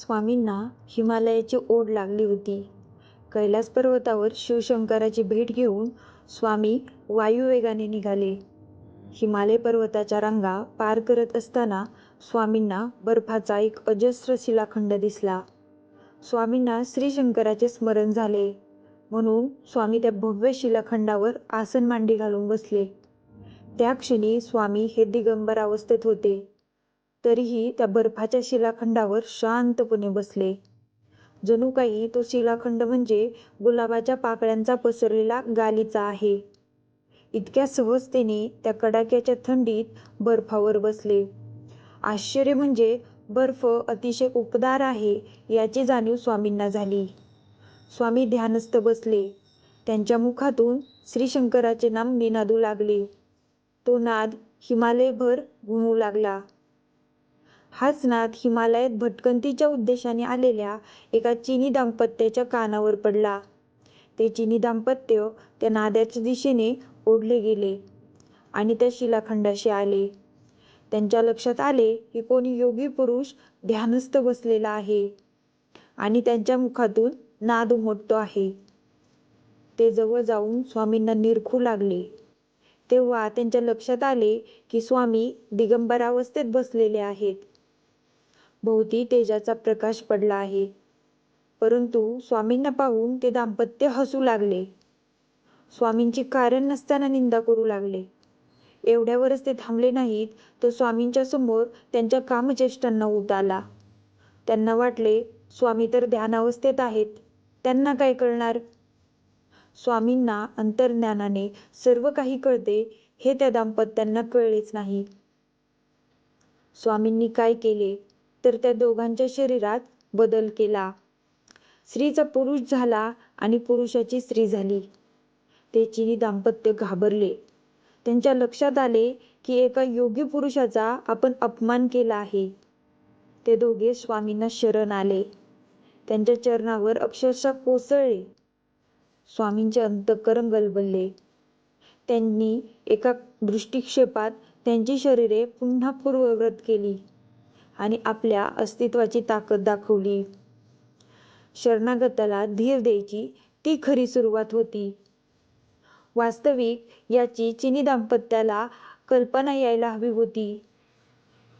स्वामींना हिमालयाची ओढ लागली होती. कैलास पर्वतावर शिवशंकराची भेट घेऊन स्वामी वायुवेगाने निघाले. हिमालय पर्वताच्या रांगा पार करत असताना स्वामींना बर्फाचा एक अजस्र शिलाखंड दिसला. स्वामींना श्रीशंकराचे स्मरण झाले म्हणून स्वामी त्या भव्य शिलाखंडावर आसन मांडी घालून बसले. त्या क्षणी स्वामी हे दिगंबर अवस्थेत होते. तरीही त्या बर्फाच्या शिलाखंडावर शांतपणे बसले. जणू काही तो शिलाखंड म्हणजे गुलाबाच्या पाकळ्यांचा पसरलेला गालिचा आहे. इतक्या सहजतेने त्या कडाक्याच्या थंडीत बर्फावर बसले. आश्चर्य म्हणजे बर्फ अतिशय उबदार आहे याची जाणीव स्वामींना झाली. स्वामी ध्यानस्थ बसले. त्यांच्या मुखातून श्रीशंकराचे नाम निनादू लागले. तो नाद हिमालयभर घुमू लागला. हाच नाद हिमालयात भटकंतीच्या उद्देशाने आलेल्या एका चिनी दाम्पत्याच्या कानावर पडला. ते चिनी दाम्पत्य त्या नादाच्या दिशेने ओढले गेले आणि त्या शिलाखंडाशी आले. त्यांच्या लक्षात आले की कोणी योगी पुरुष ध्यानस्थ बसलेला आहे आणि त्यांच्या मुखातून नाद उमटतो आहे. ते जवळ जाऊन स्वामींना निरखू लागले. तेव्हा त्यांच्या लक्षात आले की स्वामी दिगंबरावस्थेत बसलेले आहेत. भोवती तेजाचा प्रकाश पडला आहे. परंतु स्वामींना पाहून ते दाम्पत्य हसू लागले. स्वामींची कारण नसताना निंदा करू लागले. एवढ्यावरच ते थांबले नाहीत तर स्वामींच्या समोर त्यांच्या कामचेष्टांना उताला आला. त्यांना वाटले स्वामी तर ध्यानावस्थेत आहेत, त्यांना काय कळणार? स्वामींना अंतर्ज्ञानाने सर्व काही कळते हे त्या दाम्पत्यांना कळलेच नाही. स्वामींनी काय केले तर त्या दोघांच्या शरीरात बदल केला. स्त्रीचा पुरुष झाला आणि पुरुषाची स्त्री झाली. ते चिनी दाम्पत्य घाबरले. त्यांच्या लक्षात आले की एका योगी पुरुषाचा आपण अपमान केला आहे. ते दोघे स्वामींना शरण आले. त्यांच्या चरणावर अक्षरशः कोसळले. स्वामींचे अंतःकरण गलबलले. त्यांनी एका दृष्टिक्षेपात त्यांची शरीरे पुन्हा पूर्ववत केली आणि आपल्या अस्तित्वाची ताकद दाखवली. शरणागताला धीर द्यायची ती खरी सुरुवात होती. वास्तविक याची चिनी दाम्पत्याला कल्पना यायला हवी होती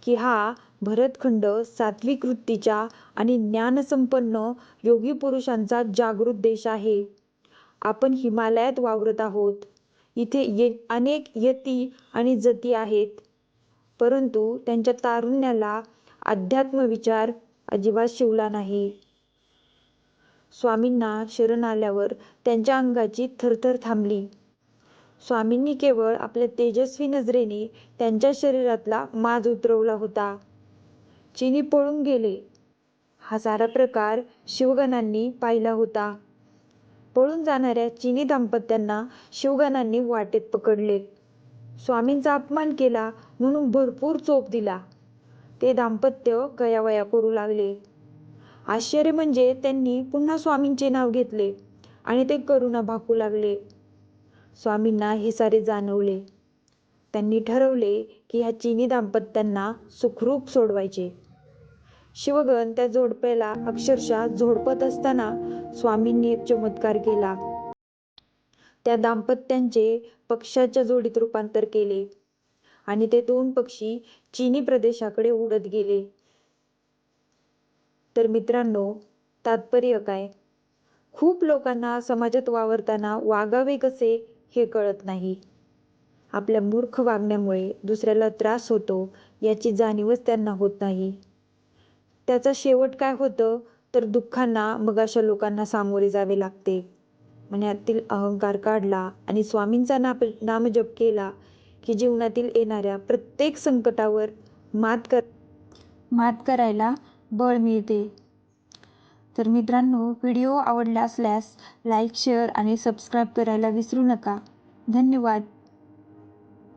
की हा भरतखंड सात्विक वृत्तीच्या आणि ज्ञानसंपन्न योगी पुरुषांचा जागृत देश आहे. आपण हिमालयात वावरत आहोत. इथे ये अनेक यती आणि जती आहेत. परंतु त्यांच्या तारुण्याला अध्यात्मविचार अजिबात शिवला नाही. स्वामींना शरण आल्यावर त्यांच्या अंगाची थरथर थांबली. स्वामींनी केवळ आपल्या तेजस्वी नजरेने त्यांच्या शरीरातला माज उतरवला होता. चिनी पळून गेले हा सारा प्रकार शिवगणांनी पाहिला होता. पळून जाणाऱ्या चिनी दाम्पत्यांना शिवगणांनी वाटेत पकडले. स्वामींचा अपमान केला म्हणून भरपूर चोप दिला. ते दाम्पत्य गयावया करू लागले. आश्चर्य म्हणजे त्यांनी पुन्हा स्वामींचे नाव घेतले आणि ते करुणा भाकू लागले. स्वामींना हे सारे जाणवले. त्यांनी ठरवले की ह्या चिनी दाम्पत्यांना सुखरूप सोडवायचे. शिवगण त्या जोडप्याला अक्षरशः झोडपत असताना स्वामींनी एक चमत्कार केला. त्या दाम्पत्यांचे पक्षाच्या जोडीत रूपांतर केले आणि ते दोन पक्षी चिनी प्रदेशाकडे उडत गेले. तर मित्रांनो, तात्पर्य काय? खूप लोकांना समाजात वावरताना वागावे कसे हे कळत नाही. आपल्या मूर्ख वागण्यामुळे दुसऱ्याला त्रास होतो याची जाणीवच त्यांना होत नाही. त्याचा शेवट काय होतं तर दुःखांना मग अशा लोकांना सामोरे जावे लागते. मनातील अहंकार काढला आणि स्वामींचा नाप नामजप केला की जीवनातील येणाऱ्या प्रत्येक संकटावर मात कर मात करायला बळ मिळते. तर मित्रांनो, व्हिडिओ आवडला असल्यास लाईक, शेअर आणि सबस्क्राईब करायला विसरू नका. धन्यवाद.